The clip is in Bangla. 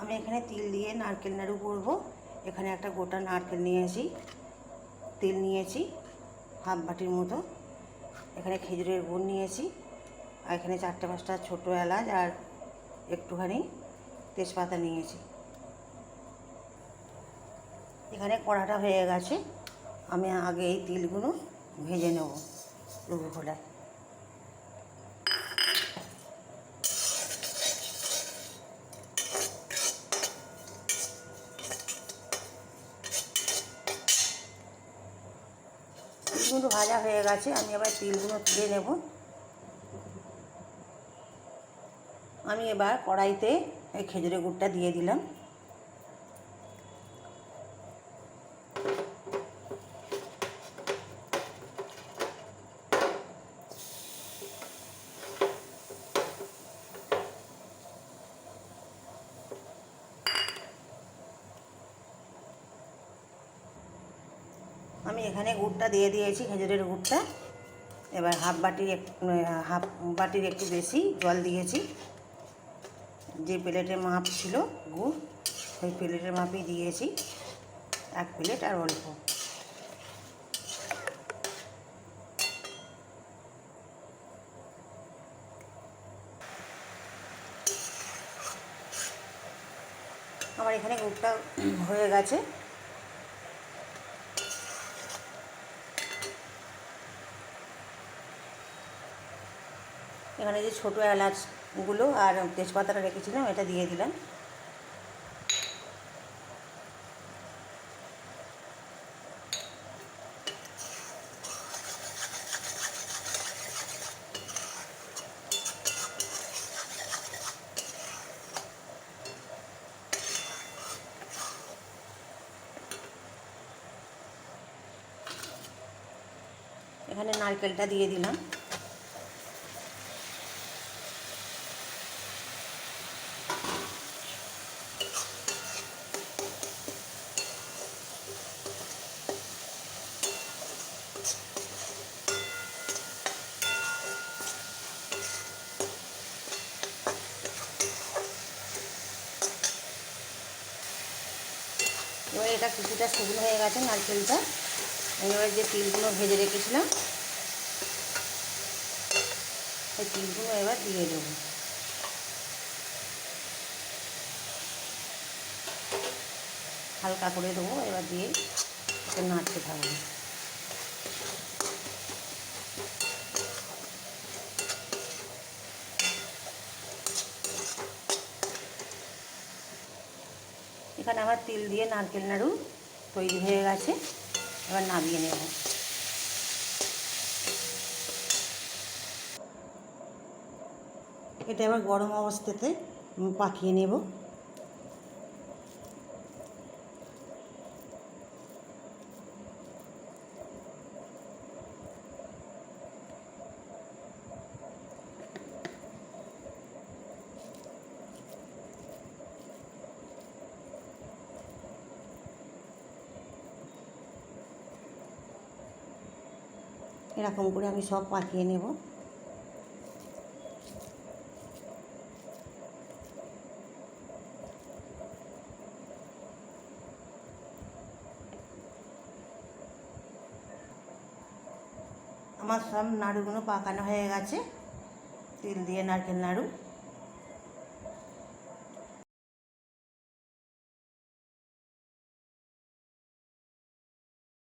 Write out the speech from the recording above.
আমি এখানে তিল দিয়ে নারকেল নাড়ু করব। এখানে একটা গোটা নারকেল নিয়েছি। তিল নিয়েছি, হাফ বাটির মতো। এখানে খেজুরের গুড় নিয়েছি। আর এখানে চারটে পাঁচটা ছোটো এলাচ আর একটুখানি তেজপাতা নিয়েছি। এখানে কড়াটা হয়ে গেছে। আমি আগে এই তিলগুলো ভেজে নেব লুবু খোলায় তিলগুলো ভাজা হয়ে গেছে, আমি এবার তিলগুলো তুলে নেব। আমি এবার কড়াইতে এই খেজুরের গুড়টা দিয়ে দিলাম। আমি এখানে গুড়টা দিয়ে দিয়েছি খেজুরের গুড়টা। এবার হাফ বাটির এক হাফ বাটির একটু বেশি জল দিয়েছি। যে প্লেটের মাপ ছিল গুড়, সেই প্লেটের মাপই দিয়েছি। এক প্লেট আর অল্প। আমার এখানে গুড়টা হয়ে গেছে। এখানে যে ছোটো এলাচগুলো আর তেজপাতাটা রেখেছিলাম এটা দিয়ে দিলাম। এখানে নারকেলটা দিয়ে দিলাম। এটা কিছুটা শুকনো হয়ে গেছে নারকেলটা। এবারে যে তিলগুলো ভেজে রেখেছিলাম, সেই তিলগুলো এবার দিয়ে দেবো। হালকা করে দেবো, এবার দিয়ে নাড়তে থাকব। এখানে আমার তিল দিয়ে নারকেল নাড়ু তৈরি হয়ে গেছে। এবার নামিয়ে নেব। এটা আবার গরম অবস্থাতে পাকিয়ে নেব। এরকম করে আমি সব পাকিয়ে নেব। আমার সব নাড়ুগুলো পাকানো হয়ে গেছে। তিল দিয়ে নারকেল নাড়ু।